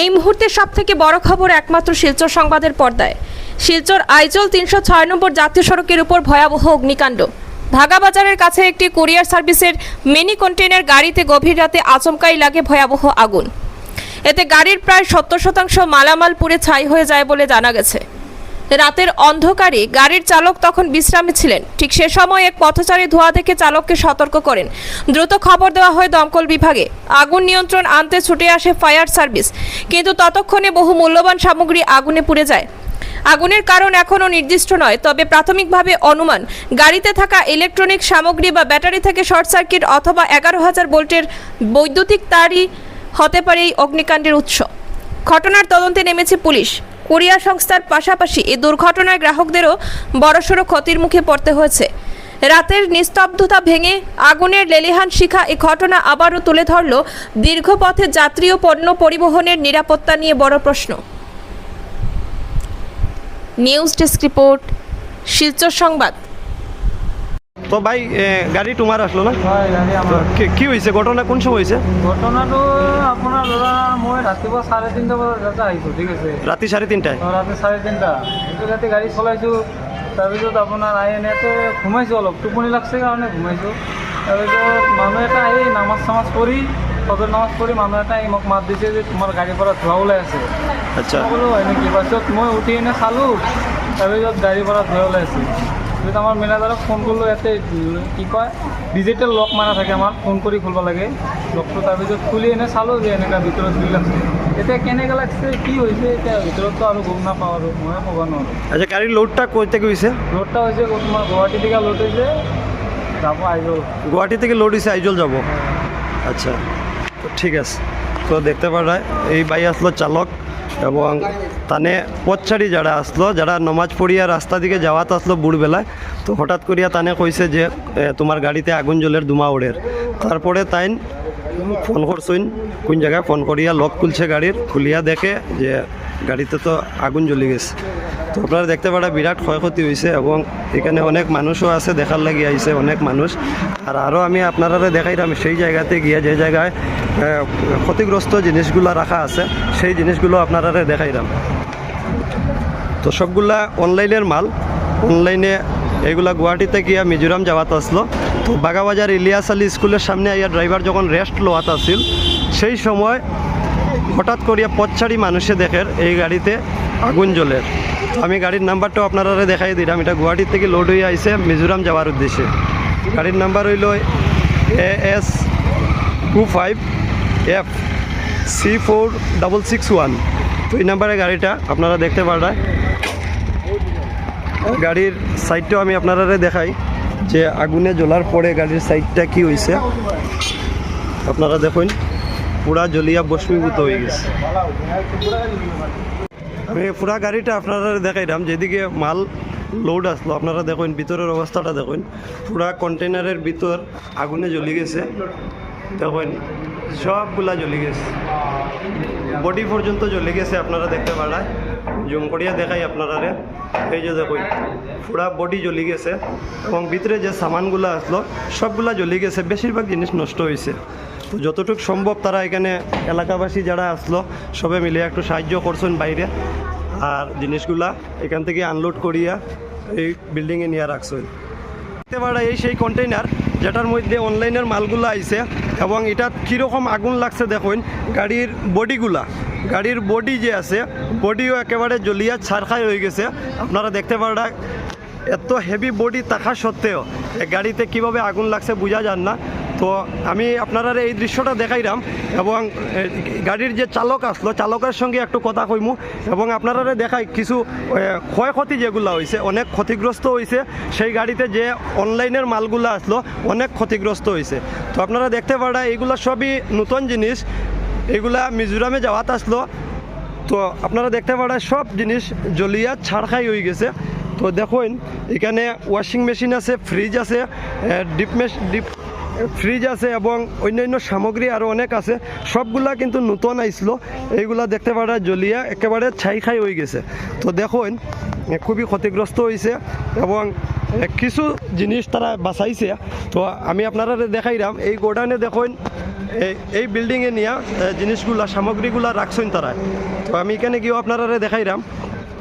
এই মুহূর্তে সব থেকে বড় খবর একমাত্র শিলচর সংবাদের পর্দায়। শিলচর আইজল তিনশো ছয় নম্বর জাতীয় সড়কের উপর ভয়াবহ অগ্নিকাণ্ড। ঢাকা বাজারের কাছে একটি কুরিয়ার সার্ভিসের মিনি কন্টেনার গাড়িতে গভীর রাতে আচমকাই লাগে ভয়াবহ আগুন। এতে গাড়ির প্রায় সত্তর শতাংশ মালামাল পুড়ে ছাই হয়ে যায় বলে জানা গেছে। রাতের অন্ধকারে গাড়ির চালক তখন বিশ্রামে ছিলেন। ঠিক সে সময় এক পথচারী ধোঁয়া দেখে চালককে সতর্ক করেন। দ্রুত খবর দেওয়া হয় দমকল বিভাগে। আগুন নিয়ন্ত্রণ আনতে ছুটে আসে ফায়ার সার্ভিস। কিন্তু ততক্ষণে বহু মূল্যবান সামগ্রী আগুনে পুড়ে যায়। আগুনের কারণ এখনও নির্দিষ্ট নয়, তবে প্রাথমিকভাবে অনুমান, গাড়িতে থাকা ইলেকট্রনিক সামগ্রী বা ব্যাটারি থেকে শর্ট সার্কিট অথবা এগারো হাজার ভোল্টের বৈদ্যুতিক তারই হতে পারে এই অগ্নিকাণ্ডের উৎস। ঘটনার তদন্তে নেমেছে পুলিশ। কোরিয়া সংস্থার পাশাপাশি এই দুর্ঘটনায় গ্রাহকদেরও বড়সড় ক্ষতির মুখে পড়তে হয়েছে। রাতের নিস্তব্ধতা ভেঙে আগুনের লেলিহান শিখা এই ঘটনা আবারও তুলে ধরল দীর্ঘ পথে যাত্রী ও পণ্য পরিবহনের নিরাপত্তা নিয়ে বড় প্রশ্ন। নিউজ ডেস্ক রিপোর্ট, শিলচর সংবাদ। তো ভাই গাড়ী তোমাৰ আসলো না? হয় কি- হৈছে? ঘটনা কোন সময় হৈছে? ঘটনাটো আপোনাৰ দাদা মই ৰাতিপুৱা চাৰে তিনিটা বজাত দাদা আহিছোঁ ঠিক আছে। ৰাতি চাৰে তিনিটাই? ৰাতি চাৰে তিনিটা। এইটো ৰাতি গাড়ী চলাইছোঁ তাৰপিছত আপোনাৰ আহি এনেকৈ ঘুমাইছোঁ অলপ। টোপনি লাগছে কাৰণে ঘুমাইছোঁ। তাৰপিছত মানুহ এটা আহি নামাজ চামাজ কৰি ফজৰ নামাজ কৰি মানুহ এটা আহি মোক মাত দিছে যে তোমাৰ গাড়ীৰ পৰা ধোঁৱা ওলাই আছে। আচ্ছা। বোলো হয় নেকি? পাছত মই উঠি এনে চালোঁ তাৰপিছত গাড়ীৰ পৰা ধোঁৱা ওলাই আছে। তাৰপিছত আমাৰ মেনেজাৰক ফোন কৰিলোঁ ইয়াতে কি কয় ডিজিটেল লক মাৰা থাকে আমাৰ ফোন কৰি খুলিব লাগে। লকটো তাৰপিছত খুলি এনে চালোঁ যে এনেকুৱা ভিতৰত বিল আছে এতিয়া কেনেকৈ লাগছে কি হৈছে এতিয়া ভিতৰততো আৰু গম নাপাওঁ আৰু ময়ে ক'ব নোৱাৰোঁ। আচ্ছা গাড়ীৰ লোডটা কৈতে গৈছে? লোডটা হৈছে তোমাৰ গুৱাহাটী থেকে লোড হৈছে যাব আহিব গুৱাহাটী থেকে লোড হয়েছে আইজল যাব? আচ্ছা তো ঠিক আছে। তো দেখতে পারা এই ভাই আসলো চালক। এবং তানে পথচারী যারা আসলো, যারা নমাজ পড়িয়া রাস্তা দিকে যাওয়াত আসলো বুড়বেলায়, তো হঠাৎ করিয়া তানে কইছে যে তোমার গাড়িতে আগুন জলের দুমা ওড়ের। তারপরে তাইন ফোন করছইন কোন জায়গায় ফোন করিয়া লক খুলছে গাড়ির, খুলিয়া দেখে যে গাড়িতে তো আগুন জ্বলি গেছে। তো আপনারা দেখতে পারা বিরাট ক্ষয়ক্ষতি হয়েছে এবং এখানে অনেক মানুষও আছে, দেখার লাগি আইছে অনেক মানুষ। আর আরও আমি আপনারা দেখাইলাম সেই জায়গাতে গিয়ে যে জায়গায় ক্ষতিগ্রস্ত জিনিসগুলো রাখা আছে, সেই জিনিসগুলো আপনারা দেখাইলাম তো সবগুলা অনলাইনের মাল, অনলাইনে এগুলা গুয়াহাটিতে গিয়া মিজোরাম যাওয়াত আসলো। তো বাগাবাজার ইলিয়াস আলী স্কুলের সামনে আইয়া ড্রাইভার যখন রেস্ট লোয়াত আসিল সেই সময় হঠাৎ করিয়া পথচারী মানুষে দেখের এই গাড়িতে আগুন জ্বলের। আমি গাড়ির নাম্বারটাও আপনারা দেখাই দিলাম। এটা গুয়াহাটি থেকে লোড হয়ে আইছে মিজোরাম যাওয়ার উদ্দেশ্যে। গাড়ির নাম্বার হইল A S two five F C four double six one. তো এই নাম্বারে গাড়িটা আপনারা দেখতে পারেন গাড়ির সাইডটাও আমি আপনারা দেখাই যে আগুনে জ্বলার পরে গাড়ির সাইডটা কি হয়েছে আপনারা দেখুন, পুরা জ্বলিয়া বস্মীভূত হয়ে গেছে। আমি পুরা গাড়িটা আপনারা দেখাইলাম যেদিকে মাল লোড আসলো, আপনারা দেখুন, ভিতরের অবস্থাটা দেখুন। পুরা কন্টেনারের ভিতর আগুনে জ্বলি গেছে। দেখুন, সবগুলা জ্বলি গেছে। বডি পর্যন্ত জ্বলে গেছে আপনারা দেখতে পারেন জুম করিয়া দেখাই আপনারা এই যে দেখুন, পুরা বডি জ্বলি গেছে এবং ভিতরে যে সামানগুলো আসলো, সবগুলা জ্বলি গেছে। বেশিরভাগ জিনিস নষ্ট হয়েছে তো যতটুকু সম্ভব তারা এখানে এলাকাবাসী যারা আসলো, সবে মিলে একটু সাহায্য করছেন বাইরে। আর জিনিসগুলা এখান থেকে আনলোড করিয়া এই বিল্ডিংয়ে নিয়ে রাখছেন। দেখতে পারা এই সেই কন্টেইনার যেটার মধ্যে অনলাইনের মালগুলো আইছে এবং এটা কীরকম আগুন লাগছে দেখুন, গাড়ির বডিগুলা গাড়ির বডি যে আছে বডিও একেবারে জ্বলিয়া ছারখাই হয়ে গেছে। আপনারা দেখতে পারা এত হেভি বডি থাকা সত্ত্বেও গাড়িতে কীভাবে আগুন লাগছে বোঝা যান না। তো আমি আপনারা এই দৃশ্যটা দেখাইলাম এবং গাড়ির যে চালক আসলো, চালকের সঙ্গে একটু কথা কইমু এবং আপনারা দেখাই কিছু ক্ষয়ক্ষতি যেগুলো হয়েছে অনেক ক্ষতিগ্রস্ত হয়েছে সেই গাড়িতে যে অনলাইনের মালগুলো আসলো, অনেক ক্ষতিগ্রস্ত হয়েছে তো আপনারা দেখতে পারা এগুলো সবই নতুন জিনিস এগুলা মিজোরামে যাওয়াত আসলো। তো আপনারা দেখতে পারেন সব জিনিস জ্বলিয়া ছাড়খাই হয়ে গেছে। তো দেখুন, এখানে ওয়াশিং মেশিন আছে, ফ্রিজ আছে ডিপ মেশ, ডিপ ফ্রিজ আছে এবং অন্যান্য সামগ্রী আরও অনেক আছে। সবগুলা কিন্তু নতুন আইসলো। এইগুলা দেখতে পারা জ্বলিয়া একেবারে ছাই খাই হয়ে গেছে। তো দেখুন খুবই ক্ষতিগ্রস্ত হয়েছে এবং কিছু জিনিস তারা বাঁচাইছে। তো আমি আপনারা দেখাইলাম এই গোডাউনে দেখুন এই- এই বিল্ডিংয়ে নিয়ে জিনিসগুলা, সামগ্রীগুলা রাখছেন তারা। তো আমি এখানে গিয়েও আপনারা দেখাইলাম